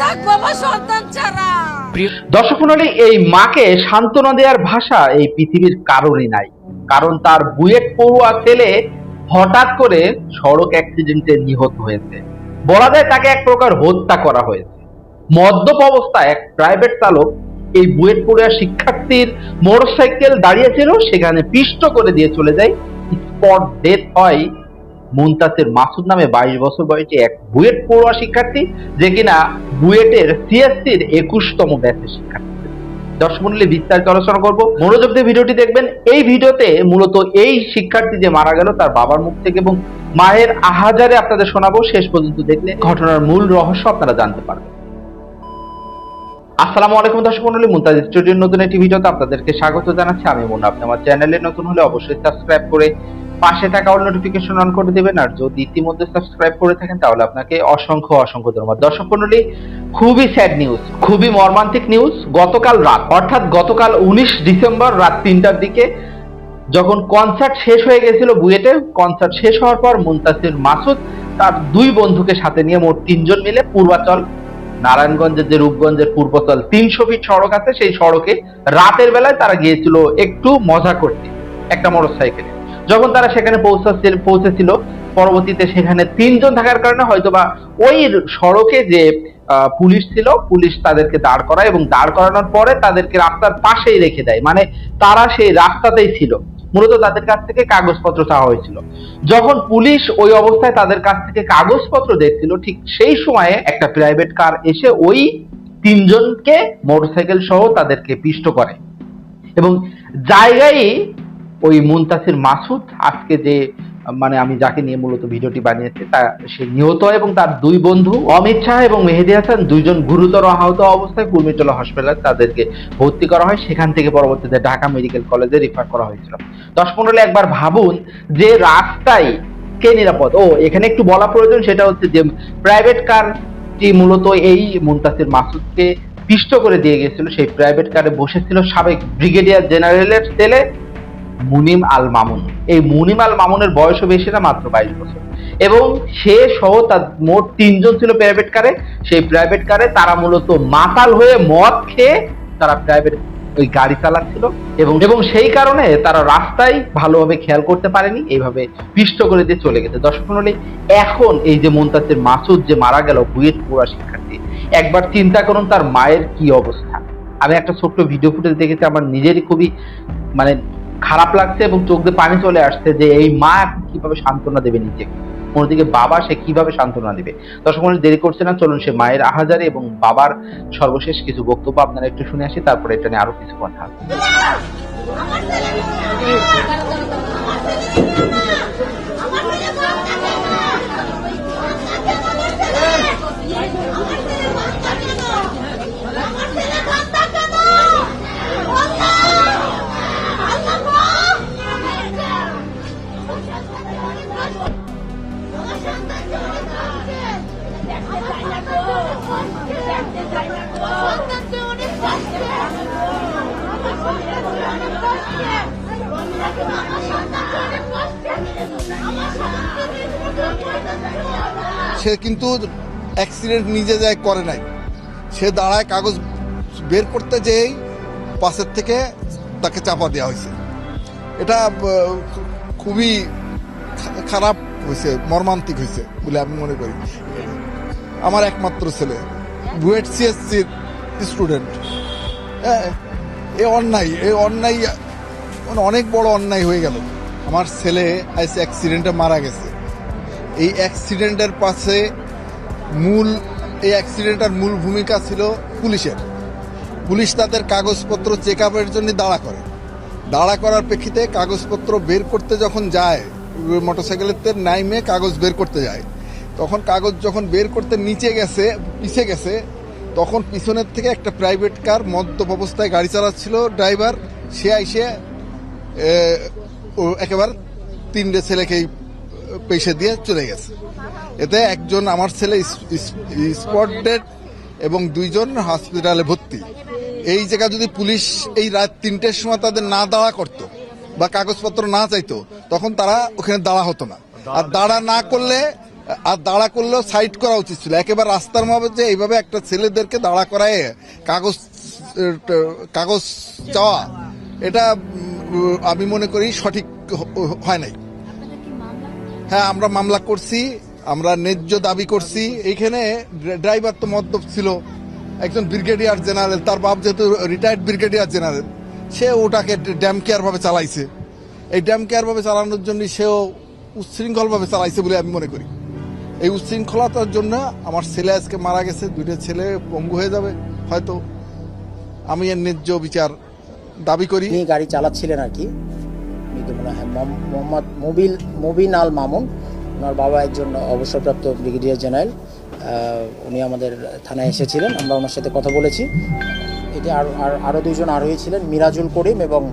থাকব আমার সন্তান ছাড়া। দর্শক মণ্ডলী, এই মাকে সান্ত্বনা দেওয়ার ভাষা এই পৃথিবীর কারণই নাই। কারণ তার বুয়েট পড়ুয়া ছেলে হঠাৎ করে সড়ক অ্যাক্সিডেন্টে নিহত হয়েছে। বলা যায় তাকে এক প্রকার হত্যা করা হয়েছে। মদ্যপ অবস্থায় এক প্রাইভেট চালক এই বুয়েট পড়ুয়া শিক্ষার্থীর মোটরসাইকেল দাঁড়িয়েছিল সেখানে পিষ্ট করে দিয়ে চলে যায়। স্পট ডেথ হয় মুনতাসের মাসুদ নামে বাইশ বছর বয়সী এক বুয়েট পড়ুয়া শিক্ষার্থী, যে কিনা বুয়েটের সিএসসির একুশতম ব্যাচের শিক্ষার্থী। দর্শক মন্ডলী, বিস্তারিত আলোচনা করব। মনোযোগ দিয়ে ভিডিওটি দেখবেন। এই ভিডিওতে মূলত এই শিক্ষার্থী যে মারা গেল, তার বাবার মুখ থেকে এবং মায়ের আহাজারে আপনাদের শোনাবো। শেষ পর্যন্ত দেখলে ঘটনার মূল রহস্য আপনারা জানতে পারবেন। আসসালামু আলাইকুম দর্শক মন্ডলী মুনতাজ স্টুডিওর নতুন একটি ভিডিওতে আপনাদেরকে স্বাগত জানাচ্ছি। আমি মুন্না আপনি আমার চ্যানেলে নতুন হলে অবশ্যই সাবস্ক্রাইব করে পাশে থাকা অল নোটিফিকেশন অন করে দিবেন, আর যদি ইতিমধ্যে সাবস্ক্রাইব করে থাকেন, তাহলে আপনাকে অসংখ্য অসংখ্য ধন্যবাদ। দর্শক মন্ডলী খুবই স্যাড নিউজ খুবই মর্মান্তিক নিউজ গতকাল রাত, অর্থাৎ গতকাল উনিশ ডিসেম্বর রাত তিনটার দিকে যখন কনসার্ট শেষ হয়ে গেছিল বুয়েটে কনসার্ট শেষ হওয়ার পর মুনতাসির মাসুদ তার দুই বন্ধুকে সাথে নিয়ে মোট তিনজন মিলে পূর্বাচল নারায়ণগঞ্জের যে রূপগঞ্জের পূর্বতল তিনশো ফিট সড়ক আছে, সেই সড়কে রাতের বেলায় তারা গিয়েছিল একটু মজা করতে, একটা মোটর সাইকেলে যখন তারা সেখানে পৌঁছাচ্ছিল, পৌঁছেছিল, পরবর্তীতে সেখানে তিনজন থাকার কারণে হয়তোবা ওই সড়কে যে পুলিশ ছিল, পুলিশ তাদেরকে দাঁড় করায় এবং দাঁড় করানোর পরে তাদেরকে রাস্তার পাশেই রেখে দেয়। মানে তারা সেই রাস্তাতেই ছিল। মূলত তাদের কাছ থেকে কাগজপত্র চাওয়া হয়েছিল। যখন পুলিশ ওই অবস্থায় তাদের কাছ থেকে কাগজপত্র দেখছিল, ঠিক সেই সময়ে একটা প্রাইভেট কার এসে ওই তিনজনকে মোটরসাইকেল সহ তাদেরকে পিষ্ট করে। এবং জায়গায় ওই মুনতাসির মাসুদ আজকে যে মানে আমি যাকে নিয়ে মূলত ভিডিওটি বানিয়েছি, তা সে নিহত এবং তার দুই বন্ধু অমিত শাহ এবং মেহেদি হাসান দুইজন গুরুতর আহত অবস্থায় কুর্মিটোলা হসপিটালে তাদেরকে ভর্তি করা হয়। সেখান থেকে পরবর্তীতে ঢাকা মেডিকেল কলেজে রিফার করা হয়েছিল। দশ পনেরো একবার ভাবুন যে রাস্তায় কে নিরাপদ? ও, এখানে একটু বলা প্রয়োজন, সেটা হচ্ছে যে প্রাইভেট কারটি মূলত এই মুনতাসির মাসুদকে পিষ্ট করে দিয়ে গেছিল সেই প্রাইভেট কারে বসেছিল সাবেক ব্রিগেডিয়ার জেনারেলের ছেলে মুনিম আল মামুন। এই মুনিম আল মামুনের বয়সও বেশি না মাত্র বাইশ বছর। এবং সে সহ তার মোট তিনজন ছিল প্রাইভেট কারে সেই প্রাইভেট কারে তারা মূলত মাতাল হয়ে মদ খেয়ে তারা প্রাইভেট ওই গাড়ি চালাচ্ছিল। এবং এবং সেই কারণে তারা রাস্তায় ভালোভাবে খেয়াল করতে পারেনি এইভাবে পিষ্ট করে দিয়ে চলে গেছে। দর্শক মণ্ডলী, এখন এই যে মুনতাসির মাসুদ যে মারা গেল বুয়েট পুরা শিক্ষার্থী একবার চিন্তা করুন তার মায়ের কি অবস্থা। আমি একটা ছোট্ট ভিডিও ফুটেজ দেখেছি আমার নিজেরই খুবই মানে খারাপ লাগছে এবং চোখ দিয়ে পানি চলে আসছে যে এই মা এখন কীভাবে সান্ত্বনা দেবে নিজে অন্যদিকে বাবা সে কীভাবে সান্ত্বনা দেবে? দর্শক মানুষ দেরি করছে না, চলুন সে মায়ের আহাজারে এবং বাবার সর্বশেষ কিছু বক্তব্য আপনারা একটু শুনে আসি, তারপরে এটা নিয়ে আরও কিছু কথা সে কিন্তু অ্যাক্সিডেন্ট নিজে যায়, করে নাই। সে দাঁড়ায়, কাগজ বের করতে যেই পাশের থেকে তাকে চাপা দেওয়া হয়েছে। এটা খুবই খারাপ হয়েছে, মর্মান্তিক হয়েছে বলে আমি মনে করি। আমার একমাত্র ছেলে, বুয়েট সিএসসির স্টুডেন্ট এ অন্যায় এ অন্যায় অনেক বড় অন্যায় হয়ে গেল। আমার ছেলে আজ অ্যাক্সিডেন্টে মারা গেছে। এই অ্যাক্সিডেন্টের পাশে মূল এই অ্যাক্সিডেন্টের মূল ভূমিকা ছিল পুলিশের। পুলিশ তাদের কাগজপত্র চেক আপের জন্য দাঁড়া করে। দাঁড়া করার প্রেক্ষিতে কাগজপত্র বের করতে যখন যায়, মোটরসাইকেলের নাইমে কাগজ বের করতে যায়। তখন কাগজ যখন বের করতে নিচে গেছে, পিছে গেছে, তখন পিছনের থেকে একটা প্রাইভেট কার মদ্যপ অবস্থায় গাড়ি চালাচ্ছিল ড্রাইভার সে আইসে একেবারে তিনটে ছেলেকেই পেশে দিয়ে চলে গেছে। এতে একজন আমার ছেলে স্পট ডেড এবং দুইজন হসপিটালে ভর্তি। এই জায়গা যদি পুলিশ এই রাত তিনটের সময় তাদের না দাঁড়া করতো বা কাগজপত্র না চাইতো, তখন তারা ওখানে দাঁড়া হতো না। আর দাঁড়া না করলে, আর দাঁড়া করলেও সাইড করা উচিত ছিল। একেবারে রাস্তার মধ্যে এইভাবে একটা ছেলেদেরকে দাঁড়া করায় কাগজ কাগজ চাওয়া, এটা আমি মনে করি সঠিক হয় নাই। হ্যাঁ আমরা মামলা করছি আমরা ন্যায্য দাবি করছি। এইখানে ড্রাইভার তো মদ্যপ ছিল একজন ব্রিগেডিয়ার জেনারেল তার বাপ যেহেতু রিটায়ার্ড ব্রিগেডিয়ার জেনারেল সে ওটাকে ড্যাম কেয়ার ভাবে চালাইছে। এই ড্যাম কেয়ার ভাবে চালানোর জন্য সেও উচ্ছৃঙ্খল ভাবে চালাইছে বলে আমি মনে করি। এই উচ্ছৃঙ্খলতার জন্য আমার ছেলে আজকে মারা গেছে দুইটা ছেলে পঙ্গু হয়ে যাবে হয়তো। আমি এর ন্যায্য বিচার দাবি করি। তিনি গাড়ি চালাচ্ছিলেন আর কি। মনে হয় মোহাম্মদ মুবিল, মুবিন আল মামুন, ওনার বাবা একজন অবসরপ্রাপ্ত ব্রিগেডিয়ার জেনারেল উনি আমাদের থানায় এসেছিলেন, আমরা ওনার সাথে কথা বলেছি। এটি আর, আর- আরও দুইজন আরোহী ছিলেন, মিরাজুল করিম এবং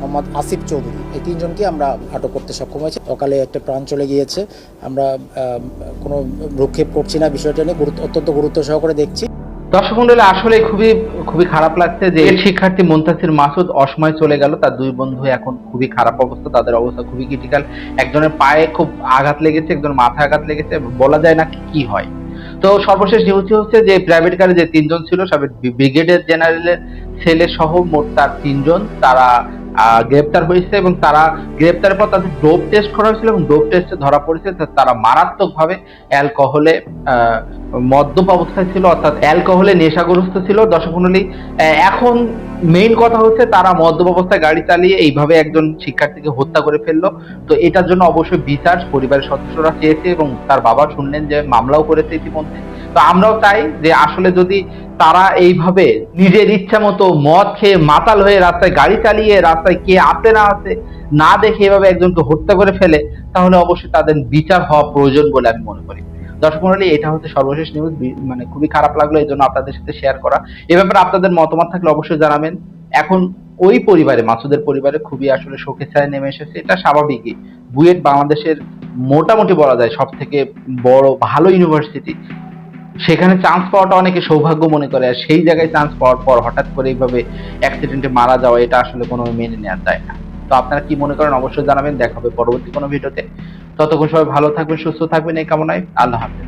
মোহাম্মদ আসিফ চৌধুরী। এই তিনজনকে আমরা আটক করতে সক্ষম হয়েছি। সকালে একটা প্রাণ চলে গিয়েছে। আমরা কোনো ভ্রুক্ষেপ করছি না, বিষয়টা নিয়ে গুরুত্ব, অত্যন্ত গুরুত্ব সহকারে দেখছি। দর্শক মন্ডলী আসলে খুবই খুবই খারাপ লাগছে যে শিক্ষার্থী মুন্তাসির মাসুদ অসময় চলে গেল। তার দুই বন্ধু এখন খুবই খারাপ অবস্থা তাদের অবস্থা খুবই ক্রিটিক্যাল একজনের পায়ে খুব আঘাত লেগেছে একজনের মাথায় আঘাত লেগেছে বলা যায় না কি হয়। তো সর্বশেষ নিউজটি হচ্ছে যে প্রাইভেট কারে যে তিনজন ছিল সব ব্রিগেডিয়ার জেনারেলের ছেলে সহ মোট তার তিনজন তারা গ্রেপ্তার হয়েছে এবং তারা গ্রেপ্তারের পর তাদের ডোপ টেস্ট করা হয়েছিল এবং ডোপ টেস্টে ধরা পড়েছে। তারা মারাত্মকভাবে অ্যালকোহলে মদ্যপ অবস্থায় ছিল অর্থাৎ অ্যালকোহলে নেশাগ্রস্ত ছিল দর্শক মণ্ডলী আহ, এখন মেইন কথা হচ্ছে তারা মদ্যপ অবস্থায় গাড়ি চালিয়ে এইভাবে একজন শিক্ষার্থীকে হত্যা করে ফেলল। তো এটার জন্য অবশ্যই বিচার পরিবারের সদস্যরা চেয়েছে এবং তার বাবা শুনলেন যে মামলাও করেছে ইতিমধ্যে। তো আমরাও চাই যে আসলে যদি তারা এইভাবে নিজের ইচ্ছা মতো মদ খেয়ে মাতাল হয়ে রাস্তায় গাড়ি চালিয়ে রাস্তায় কে আছে না আছে না দেখে এভাবে একজনকে হত্যা করে ফেলে, তাহলে অবশ্যই তাদের বিচার হওয়া প্রয়োজন বলে আমি মনে করি। দর্শক মন্ডলী এটা হচ্ছে সর্বশেষ নিউজ মানে খুবই খারাপ লাগল, এই জন্য আপনাদের সাথে শেয়ার করা। এ ব্যাপারে আপনাদের মতামত থাকলে অবশ্যই জানাবেন। এখন ওই পরিবারে, মাসুদের পরিবারে খুবই আসলে শোকে ছায় নেমে এসেছে। এটা স্বাভাবিকই। বুয়েট বাংলাদেশের মোটামুটি বলা যায় সব থেকে বড়, ভালো ইউনিভার্সিটি সেখানে চান্স পাওয়াটা অনেকে সৌভাগ্য মনে করে, আর সেই জায়গায় চান্স পাওয়ার পর হঠাৎ করে এইভাবে অ্যাক্সিডেন্টে মারা যাওয়া, এটা আসলে কোনো মেনে নেওয়া যায় না। তো আপনারা কি মনে করেন, অবশ্যই জানাবেন, দেখা হবে পরবর্তী কোনো ভিডিওতে। ততক্ষণ সবাই ভালো থাকবেন, সুস্থ থাকবেন, এই কামনায় আল্লাহ হাফেজ।